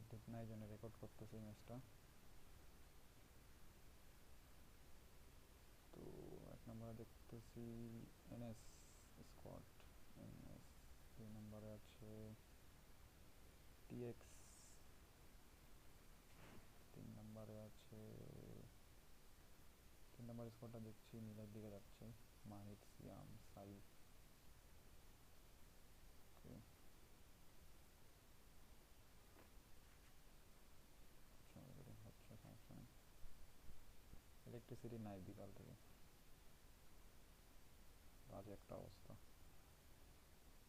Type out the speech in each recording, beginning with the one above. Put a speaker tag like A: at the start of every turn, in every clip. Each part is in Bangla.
A: বিদ্যুৎ নাই জন্য রেকর্ড করতেছি ম্যাচটা তো এক নম্বরে দেখতেছি এনএস স্কোয়াড এনএস দুই নম্বরে আছে টিএক্স তিন নম্বরে আছে, তিন নম্বর স্কোয়াডটা দেখছি নীলের দিকে যাচ্ছে। মাহিদ সিয়াম, সাইফ ওকে হচ্ছে সমস্যা নেই ইলেকট্রিসিটি নাই বিকাল থেকে। বাজে একটা অবস্থা।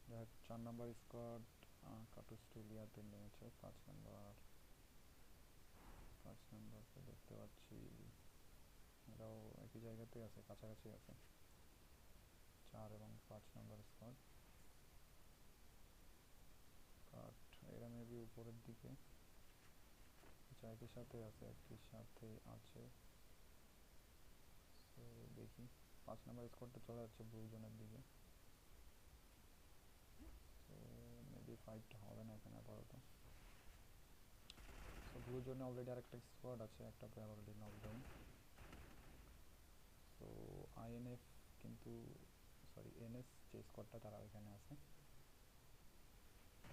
A: যাই চার নম্বর স্কোয়াড কাটুস্টুলিয়াতে নেমেছে, পাঁচ নম্বর। পাঁচ নম্বরকে দেখতে পাচ্ছি। এরাও একই জায়গাতে আছে, কাছাকাছি আছে। চার এবং পাঁচ নম্বর স্কোয়াড বাট এরা মেবি উপরের দিকে। একই সাথে আছে, একই সাথে আছে। দেখি। পাঁচ নম্বর স্কোয়াডটা চলে যাচ্ছে ব্লু জোনের দিকে মেবি ফাইটটা হবে না এখানে আপাতত। তো ব্লু জোনে অলরেডি আরেকটা স্কোয়াড আছে, একটা প্লেয়ার অলরেডি নকডাউন তো আইএনএফ কিন্তু সরি এনএস যে স্কোয়াডটা তারা এখানে আছে।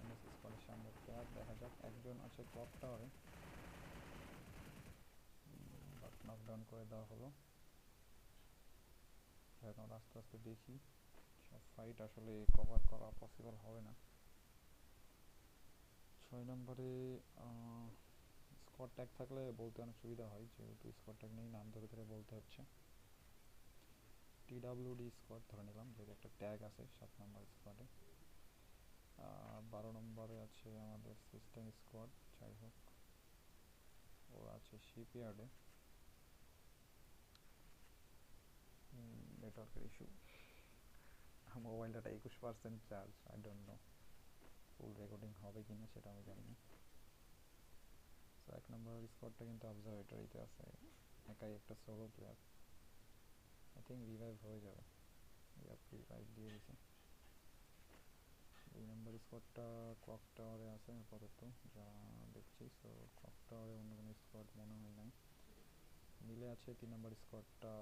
A: এনএস স্কোয়াডের সামনে প্লেয়ার দেখা যাক, একজন আছে ক্লক টাওয়ারে নকডাউন করে দেওয়া হলো। এখন আস্তে আস্তে দেখি সব ফাইট আসলে কভার করা পসিবল হবে না। ছয় নম্বরে স্কোয়াড ট্যাগ থাকলে বলতে অনেক সুবিধা হয়, যেহেতু স্কোয়াড ট্যাগ নেই নাম ধরে ধরে বলতে হচ্ছে। টিডাব্লিউডি স্কোয়াড ধরে নিলাম, যেহেতু একটা ট্যাগ আছে সাত নম্বর স্কোয়াডে বারো নম্বরে আছে আমাদের সিস্টেম স্কোয়াড যাই হোক। ওরা আছে শিপইয়ার্ডে নেটওয়ার্কের ইস্যু মোবাইল ডাটা একুশ percent charge I don't know full recording হবে কি না সেটা আমি জানি না। সো এক নম্বর স্কোয়াডটা কিন্তু অবজারভেটরিতে আছে। একাই একটা solo player I think revive হয়ে যাবে। রিভাইভ দিয়ে দিছে। দুই নম্বর স্কোয়াডটা ক্লক টাওয়ারে আছে আপাতত, যা দেখছি। সো ক্লক টাওয়ারে অন্য কোনো স্কোয়াড মনে হয় নাই। মিলে আছে তিন নম্বর স্কোয়াডটা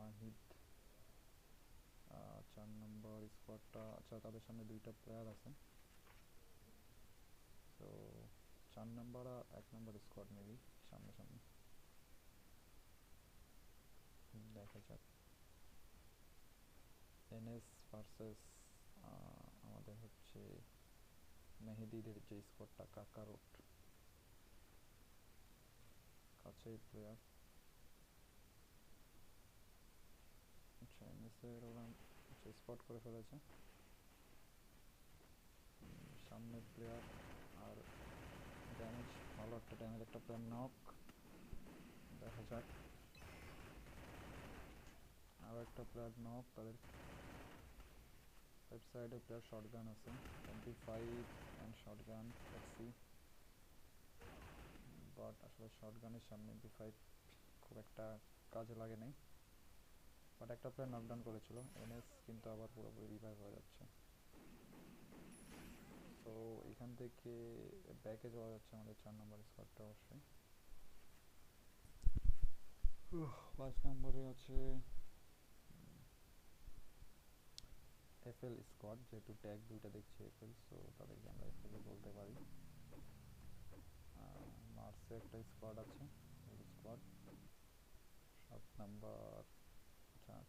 A: মাহিদ চার নম্বর স্কোয়াডটা আচ্ছা তাদের সামনে দুইটা প্লেয়ার আছে। তো চার নম্বর আর এক নম্বর স্কোয়াড মেবি সামনে সামনে দেখা যাক। এনএস ভার্সেস আমাদের হচ্ছে মেহেদিদের যে স্কোয়াডটা কাকারোট। কাছেই প্লেয়ার আচ্ছা এনএসের ওরা স্পট করে ফেলেছে। সামনে প্লেয়ার আর ড্যামেজ ভালো একটা ড্যামেজ একটা প্লেয়ার নক দেখা যাক। আরও একটা প্লেয়ার নক তাদের লেফট সাইডে প্লেয়ার শর্ট গান আছে। Twenty five and shotgun see but আসলে শর্ট গানের সামনে এমপি ফাইভ খুব একটা কাজে লাগে নাই। বাট একটা প্লেয়ার নকডাউন করেছিল এনএস কিন্তু আবার পুরোপুরি রিভাইভ হয়ে যাচ্ছে। তো এখান থেকে ব্যাকে যাওয়া যাচ্ছে আমাদের চার নম্বর স্কোয়াডটা অবশ্যই। পাঁচ নম্বরে আছে এফএল স্কোয়াড যেহেতু ট্যাগ দুইটা দেখছি এফএল সো তাদেরকে আমরা এফএল বলতে পারি। মার্সে একটা স্কোয়াড আছে স্কোয়াড সাত নাম্বার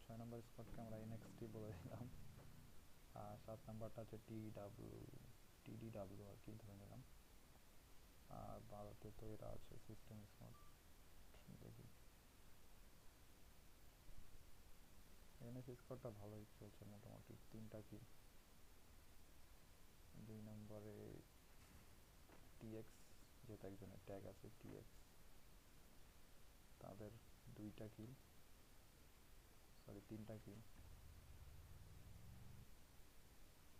A: ছয় নম্বর স্কোয়াডকে আমরা এনএক্সটি বলে দিলাম। আর সাত নাম্বারটা হচ্ছে আর কি ধরে নিলাম। আর ভারতে তো এরা আছে সিস্টেম দেখি। এনএস স্কোরটা ভালোই চলছে মোটামুটি। তিনটা কি? দুই নম্বরে টিএক্স যেটা একজনের ট্যাগ আছে টিএক্স তাদের দুইটা কিল সরি, তিনটা কিল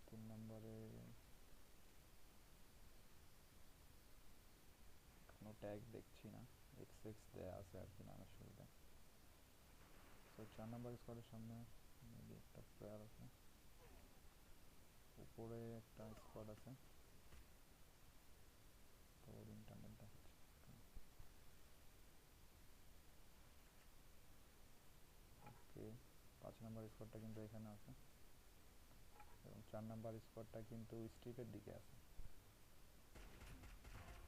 A: তিন নম্বরে কোনো ট্যাগ দেখছি না। এক্স এক্স দেয়া আছে আর কি নামের সুবিধা তো চার নম্বর স্কোয়াডের সামনে একটা প্লেয়ার আছে। উপরে একটা স্কোয়াড আছে। তোর নাম্বার স্কোয়াডটা কিন্তু এখানে আছে। এবং চার স্কোয়াডটা কিন্তু স্ট্রিপের দিকে আছে।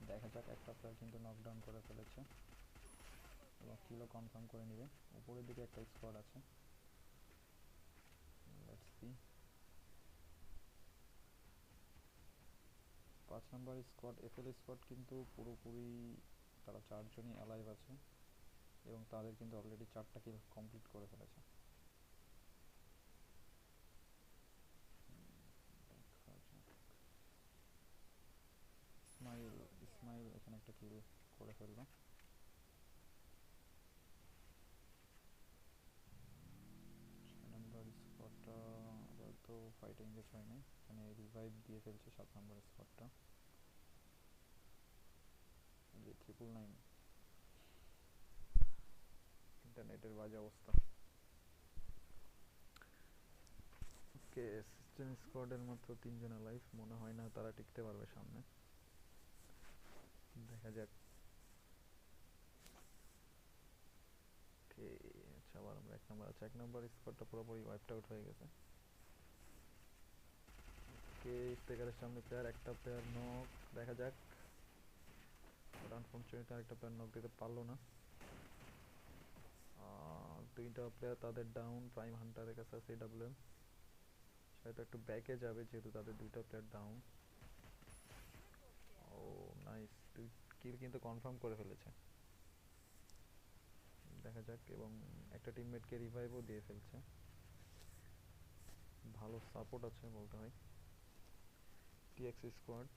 A: দেখা যাক, একটা প্লেয়ার কিন্তু নকডাউন করে ফেলেছে। এবং কিলো কনফার্ম করে উপরের দিকে একটা আছে। পাঁচ নাম্বার স্কোয়াড এফএল স্কোয়াড কিন্তু পুরোপুরি তারা চারজনই অ্যালাইভ আছে। এবং তাদের কিন্তু অলরেডি চারটা কিল কমপ্লিট করে ফেলেছে ইসমাইল ইসমাইল এখানে একটা কিল করে রিভাইভ দিয়ে ফেলছে সাত নম্বর স্পটটা যে ট্রিপল নাইন ইন্টারনেটের বাজে অবস্থা। ওকে সিস্টেম স্কোয়াডের মাত্র তিনজন লাইফ মনে হয় না তারা টিকতে পারবে সামনে। দেখা যাক। ওকে আচ্ছা আবার আমরা এক নম্বর আছে। এক নম্বর স্কোয়াডটা পুরোপুরি ওয়াইপড আউট হয়ে গেছে। ওকে স্টেকারের সামনে প্লেয়ার একটা প্লেয়ার নক দেখা যাক। আনফর্চুনেটলি আরেকটা প্লেয়ার নক দিতে পারল না। দুইটা প্লেয়ার তাদের ডাউন প্রাইম হান্টারের কাছে আছে ডাব্লিউ হয়তো একটু ব্যাকে যাবে, যেহেতু তাদের দুইটা প্লেয়ার ডাউন ও নাইস কিল কিন্তু কনফার্ম করে ফেলেছে। দেখা যাক, এবং একটা টিমমেটকে রিভাইভও দিয়ে ফেলছে। ভালো সাপোর্ট আছে বলতে হয়। টিএক্স স্কোয়াড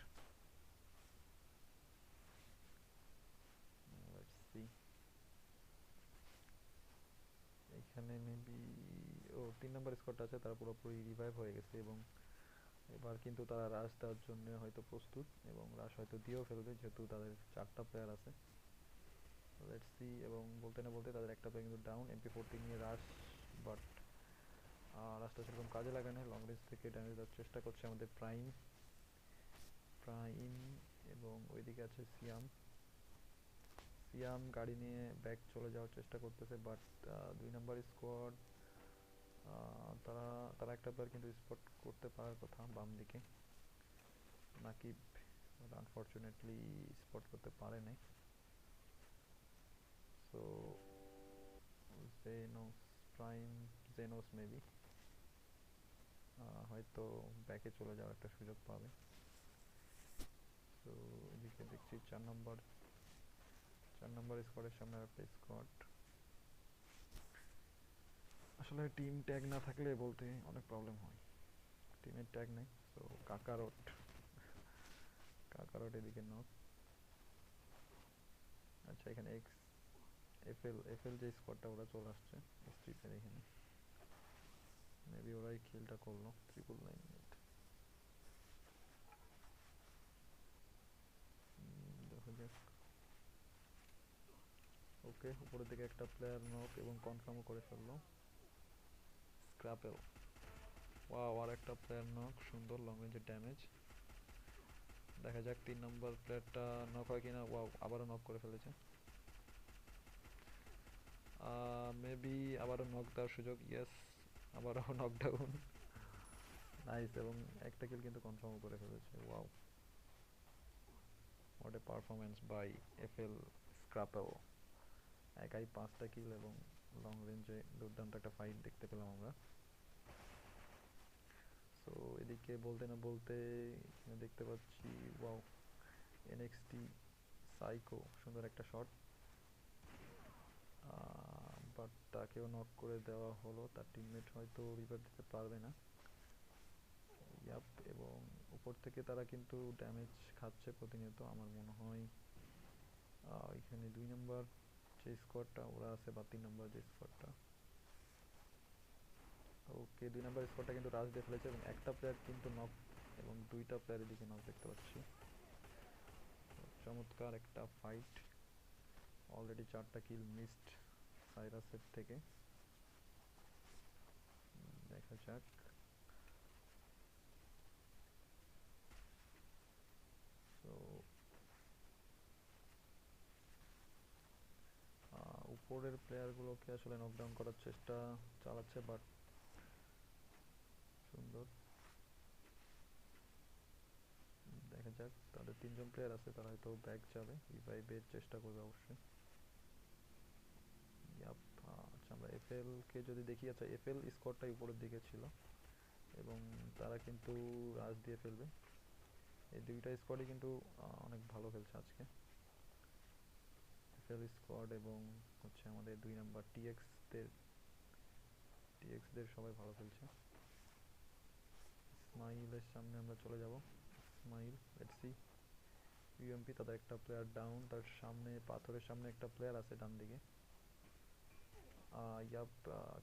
A: এখানে মেবি ও তিন নম্বর স্কোয়াডটা আছে, তারা পুরোপুরি রিভাইভ হয়ে গেছে, এবং এবার কিন্তু তারা রাশ দেওয়ার জন্য হয়তো প্রস্তুত এবং রাশ হয়তো দিয়েও ফেলবে, যেহেতু তাদের চারটা প্লেয়ার আছে। লেটস সি এবং বলতে না বলতে তাদের একটা প্লেয়ার কিন্তু ডাউন এমপি ফোরটি নিয়ে রাশ বাট রাশটা সেরকম কাজে লাগে না। লং রেঞ্জ থেকে ড্যামেজ দেওয়ার চেষ্টা করছে আমাদের প্রাইম প্রাইম এবং ওইদিকে আছে সিয়াম সিয়াম গাড়ি নিয়ে ব্যাক চলে যাওয়ার চেষ্টা করতেছে বাট দুই নাম্বার স্কোয়াড তারা তারা একটা কিন্তু স্পট করতে পারার কথা বাম দিকে নাকিব আনফর্চুনেটলি স্পট করতে পারে নাই। So Xenos prime Xenos maybe হয়তো ব্যাকে চলে যাওয়ার একটা সুযোগ পাবে। তো এদিকে দেখছি চার নম্বর চার নম্বর স্কোয়াডের সামনে একটা স্কোয়াড আসলে টিম ট্যাগ না থাকলে বলতে অনেক প্রবলেম হয়। টিমের ট্যাগ নেই তো কাকারোট কাকারোট এদিকে নক আচ্ছা এখানে এক্স এফএল এফএল যে স্কোয়াডটা ওরা চলে আসছে স্ট্রিপের এখানে। মেবি ওরাই কিলটা করল মিনিট দেখা যাক। ওকে উপরের দিকে একটা প্লেয়ার নক এবং কনফার্মও করে ফেলল। স্ক্র্যাপেল ওয়াও, আর একটা প্লেয়ার নক সুন্দর লং রেঞ্জের ড্যামেজ দেখা যাক, তিন নম্বর প্লেয়ারটা নক হয় কিনা। ওয়াও, আবারও নক করে ফেলেছে। মেবি আবারও নক দেওয়ার সুযোগ ইয়েস আবারও নকডাউন নাইস এবং একটা কিল কিন্তু কনফার্ম করে ফেলেছে। Wow what a performance by FL Scrapel একাই পাঁচটা কিল এবং লং রেঞ্জে দুর্দান্ত একটা ফাইট দেখতে পেলাম আমরা। সো এদিকে বলতে না বলতে দেখতে পাচ্ছি ওয়াও এনএক্সটি সাইকো সুন্দর একটা শট বাট তাকেও নক করে দেওয়া হলো, তার টিমমেট হয়তো রিভার দিতে পারবে না। ইয়াপ এবং উপর থেকে তারা কিন্তু ড্যামেজ খাচ্ছে প্রতিনিয়ত, আমার মনে হয়। এখানে দুই নম্বর যে স্কোয়াডটা ওরা আছে বা তিন নম্বর যে স্কোয়াডটা ওকে দুই নম্বর স্কোয়াডটা কিন্তু রাজ দিয়ে ফেলেছে এবং একটা প্লেয়ার কিন্তু নক এবং দুইটা প্লেয়ারের দিকে নক দেখতে পাচ্ছি। চমৎকার একটা ফাইট অলরেডি চারটা কিল মিসড সাইরাসের থেকে। দেখা যাক তো উপরের প্লেয়ারগুলোকে আসলে নকডাউন করার চেষ্টা চালাচ্ছে বাট সুন্দর। দেখা যাক, তাদের তিনজন প্লেয়ার আছে, তারা হয়তো ব্যাক যাবে। রিভাইভের চেষ্টা করবে অবশ্যই। আচ্ছা আমরা এফএল কে যদি দেখি আচ্ছা এফএল স্কোরটাই উপরের দিকে ছিল, এবং তারা কিন্তু রাজ দিয়ে ফেলবে। এই দুইটা স্কোয়াডই কিন্তু অনেক ভালো খেলছে আজকে। এফএল স্কোয়াড এবং হচ্ছে আমাদের দুই নাম্বার টিএক্সদের টিএক্সদের সবাই ভালো খেলছে। স্মাইলের সামনে আমরা চলে যাব। স্মাইল লেটস সি ইউএমপি তাদের একটা প্লেয়ার ডাউন তার সামনে, পাথরের সামনে একটা প্লেয়ার আছে ডান দিকে। ইয়াপ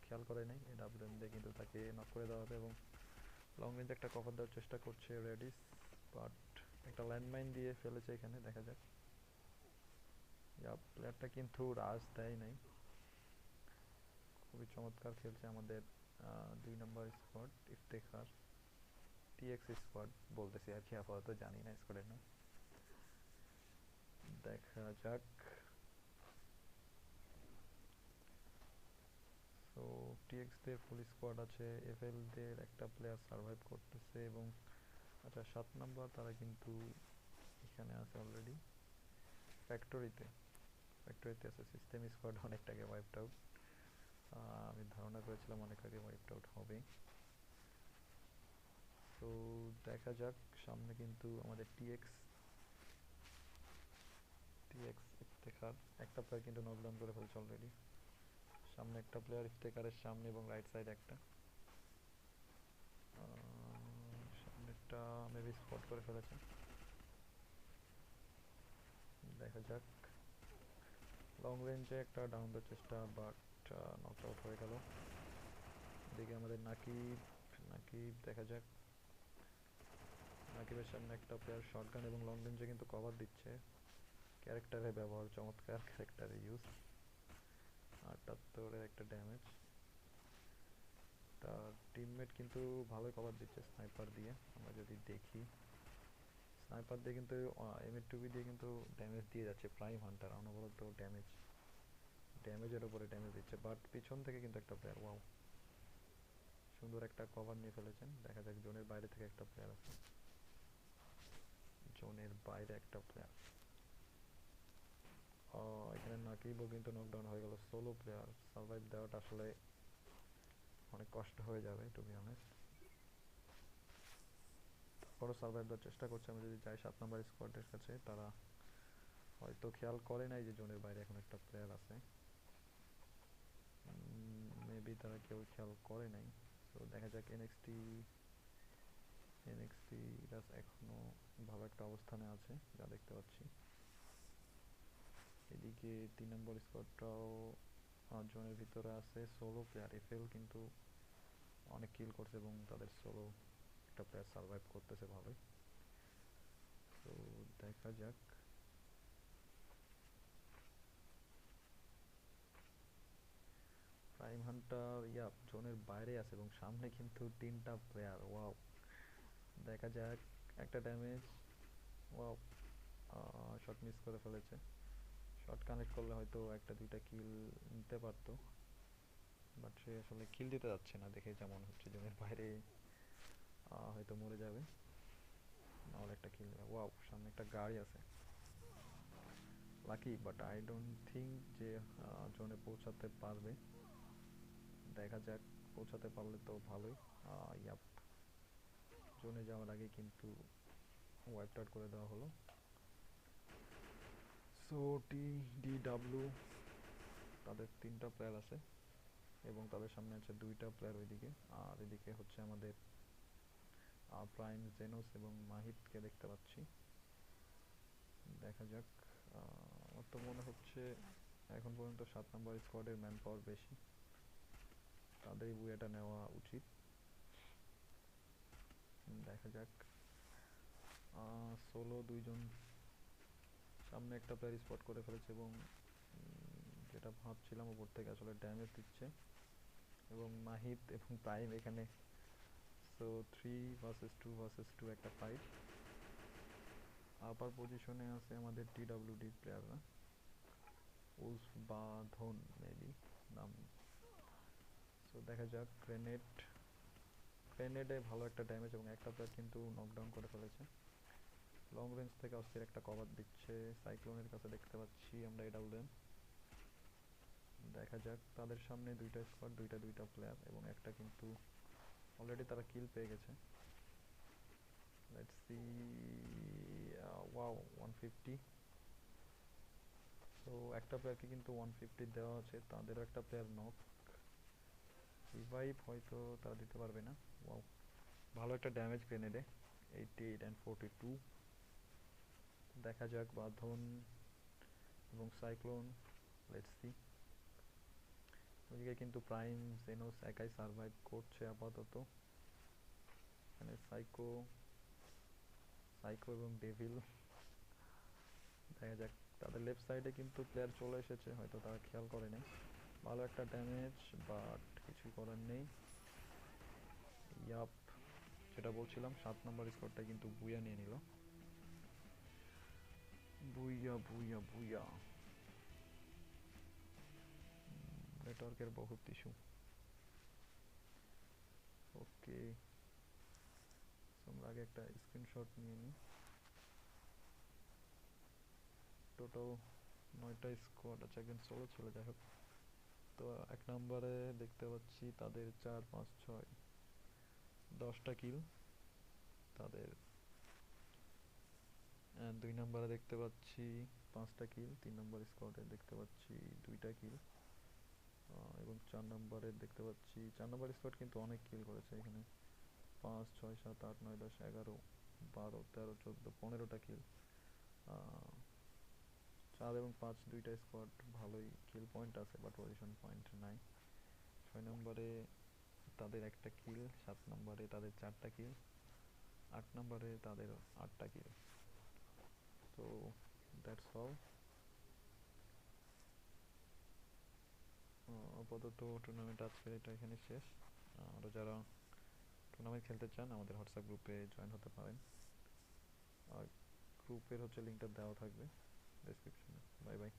A: খেয়াল করে নাই। ডাব্লিউএম দিয়ে কিন্তু তাকে নক করে দেওয়া হবে এবং লং রেঞ্জে একটা কভার দেওয়ার চেষ্টা করছে রেডিস বাট একটা ল্যান্ডমাইন দিয়ে ফেলেছে এখানে, দেখা যাক। প্লেয়ারটা কিন্তু রাজ দেয় নাই। খুবই চমৎকার খেলছে আমাদের দুই নম্বর স্কোয়াড ইফতেখার টিএক্স স্কোয়াড বলতেছি আর কি, আপাতত জানি না স্কোয়াডের নাম। দেখা যাক। সো টিএক্স দের ফুল স্কোয়াড আছে এফএল দের একটা প্লেয়ার সার্ভাইভ করতেছে এবং আচ্ছা সাত নাম্বার তারা কিন্তু এখানে আছে অলরেডি ফ্যাক্টরিতে ফ্যাক্টরিতে আছে সিস্টেম স্কোয়াড অনেকটাকে ওয়াইপড আউট আমি ধারণা করেছিলাম অনেক আগে ওয়াইপড আউট হবে তো দেখা যাক, সামনে কিন্তু আমাদের টিএক্স টিএক্স ইফতেখার, একটা প্লেয়ার কিন্তু নকডাউন করে ফেলছে অলরেডি সামনে একটা প্লেয়ার ইফতেখারের সামনে এবং রাইট সাইড একটা। সামনেরটা মেবি স্পট করে ফেলেছে। দেখা যাক। লং রেঞ্জে একটা ডাউন দেওয়ার চেষ্টা বাট নক আউট হয়ে গেল। এদিকে আমাদের নাকিব নাকিব দেখা যাক। নাকিবের সামনে একটা প্লেয়ার শর্টগান এবং লং রেঞ্জে কিন্তু কভার দিচ্ছে। ক্যারেক্টারের ব্যবহার, চমৎকার ক্যারেক্টারের ইউজ আটাত্তরের একটা ড্যামেজ তার টিমমেট কিন্তু ভালোই কভার দিচ্ছে স্নাইপার দিয়ে, আমরা যদি দেখি। স্নাইপার দিয়ে কিন্তু এম এর টুবি দিয়ে কিন্তু ড্যামেজ দিয়ে যাচ্ছে প্রাইম হান্টার অনবরত ড্যামেজ ড্যামেজের উপরে ড্যামেজ দিচ্ছে বাট পিছন থেকে কিন্তু একটা প্লেয়ার ওয়াও সুন্দর একটা কভার নিয়ে ফেলেছেন, দেখা যাক জোনের বাইরে থেকে একটা প্লেয়ার আছে জোনের বাইরে একটা প্লেয়ার ও এখানে নাকিবও কিন্তু নকডাউন হয়ে গেল সোলো প্লেয়ার সার্ভাইভ দেওয়াটা আসলে অনেক কষ্ট হয়ে যাবে টু বি অনেস্ট তারপরও সার্ভাইভ দেওয়ার চেষ্টা করছে। আমি যদি যাই, সাত নম্বর স্কোয়াডের কাছে, তারা হয়তো খেয়াল করে নাই যে জোনের বাইরে এখন একটা প্লেয়ার আছে। মেবি তারা কেউ খেয়াল করে নাই। তো দেখা যাক এনএক্সটি এনএক্সটি এখনও ভালো একটা অবস্থানে আছে, যা দেখতে পাচ্ছি। এদিকে তিন নম্বর স্কোয়াডটাও জোনের ভিতরে আছে। সোলো প্লেয়ার এফএল কিন্তু অনেক কিল করছে এবং তাদের সোলো একটা প্লেয়ার সার্ভাইভ করতেছে ভালোই। তো দেখা যাক। প্রাইম হান্টার ইয়া, জোনের বাইরে আছে এবং সামনে কিন্তু তিনটা প্লেয়ার ওয়াও দেখা যাক, একটা ড্যামেজ ওয়াও শট মিস করে ফেলেছে। শট কানেক্ট করলে হয়তো একটা, দুইটা কিল নিতে পারতো। বাট সে আসলে কিল দিতে যাচ্ছে না, দেখে যেমন হচ্ছে জোনের বাইরে। হয়তো মরে যাবে। নাহলে একটা কিল দেবে ওয়াও সামনে একটা গাড়ি আছে। Lucky but I don't think যে জোনে পৌঁছাতে পারবে। দেখা যাক, পৌঁছাতে পারলে তো ভালোই। ইয়াপ জোনে যাওয়ার আগে কিন্তু ওয়াইপ আউট করে দেওয়া হলো। সো টি ডি ডাব্লু তাদের তিনটা প্লেয়ার আছে। এবং তাদের সামনে আছে দুইটা প্লেয়ার ওইদিকে। আর এদিকে হচ্ছে আমাদের প্রাইম জেনোস এবং মাহিতকে দেখতে পাচ্ছি। দেখা যাক আমার তো মনে হচ্ছে এখন পর্যন্ত সাত নম্বর স্কোয়াডের ম্যান পাওয়ার বেশি। তাদের বুয়েটা নেওয়া উচিত। দেখা যাক। সোলো দুইজন সামনে একটা প্লেয়ার স্পট করে ফেলেছে এবং যেটা ভাবছিলাম উপর থেকে আসলে ড্যামেজ দিচ্ছে। এবং মাহিত এবং প্রাইম এখানে so three versus two versus two একটা ফাইট আপার পজিশনে আছে আমাদের টিডাব্লিউডি প্লেয়াররা উলফ বাঁধন মেবি নাম। সো দেখা যাক গ্রেনেড গ্রেনেডে ভালো একটা ড্যামেজ এবং একটা প্লেয়ার কিন্তু নকডাউন করে ফেলেছে। লং রেঞ্জ থেকে অস্থির একটা কভার দিচ্ছে। সাইক্লোনের কাছে দেখতে পাচ্ছি আমরা এডাব্লিউ দেখা যাক, তাদের সামনে দুইটা স্কোয়াড দুইটা দুইটা প্লেয়ার এবং একটা কিন্তু অলরেডি তারা কিল পেয়ে গেছে। Let's see wow one fifty তো একটা প্লেয়ারকে কিন্তু ওয়ান ফিফটি দেওয়া আছে তাদেরও একটা প্লেয়ার নক রিভাইভ হয়তো তারা দিতে পারবে না। ওয়াও ভালো একটা damage গ্রেনেডে eighty eight and forty two দেখা যাক, বাঁধন এবং সাইক্লোন লেটস সি ওইদিকে কিন্তু প্রাইম জেনোস একাই সার্ভাইভ করছে আপাতত। এখানে সাইকো সাইকো এবং ডেভিল দেখা যাক, তাদের লেফট সাইডে কিন্তু প্লেয়ার চলে এসেছে, হয়তো তারা খেয়াল করে নাই। ভালো একটা ড্যামেজ বাট কিছু করার নেই। ইয়াপ যেটা বলছিলাম, সাত নম্বর স্কোরটা কিন্তু বুয়া নিয়ে নিল। বুইয়া বুইয়া বুইয়া। নেটওয়ার্কের বহুত ইস্যু ওকে আমরা আগে একটা স্ক্রিনশট নিয়ে নিই টোটাল নয়টা স্কোয়াড আছে, একজন সোলো ছিল, যাই হোক। তো এক নম্বরে দেখতে পাচ্ছি তাদের চার, পাঁচ, ছয়, দশটা কিল তাদের দুই নম্বরে দেখতে পাচ্ছি পাঁচটা কিল তিন নম্বর স্কোয়াডে দেখতে পাচ্ছি দুইটা কিল এবং চার নম্বরে দেখতে পাচ্ছি, চার নম্বর স্কোয়াড কিন্তু অনেক কিল করেছে এখানে। পাঁচ, ছয়, সাত, আট, নয়, দশ, এগারো, বারো, তেরো, চোদ্দ, পনেরোটা কিল চার এবং পাঁচ দুইটা স্কোয়াড ভালোই কিল পয়েন্ট আছে বাট পজিশন পয়েন্ট নাই। ছয় নম্বরে তাদের একটা কিল সাত নম্বরে তাদের চারটা কিল আট নম্বরে তাদের আটটা কিল তো দ্যাটস অল আপাতত টুর্নামেন্ট আজকের এটা এখানে শেষ। আরও যারা টুর্নামেন্ট খেলতে চান, আমাদের হোয়াটসঅ্যাপ গ্রুপে জয়েন হতে পারেন। আর গ্রুপের হচ্ছে লিঙ্কটা দেওয়া থাকবে ডেসক্রিপশনে বাই বাই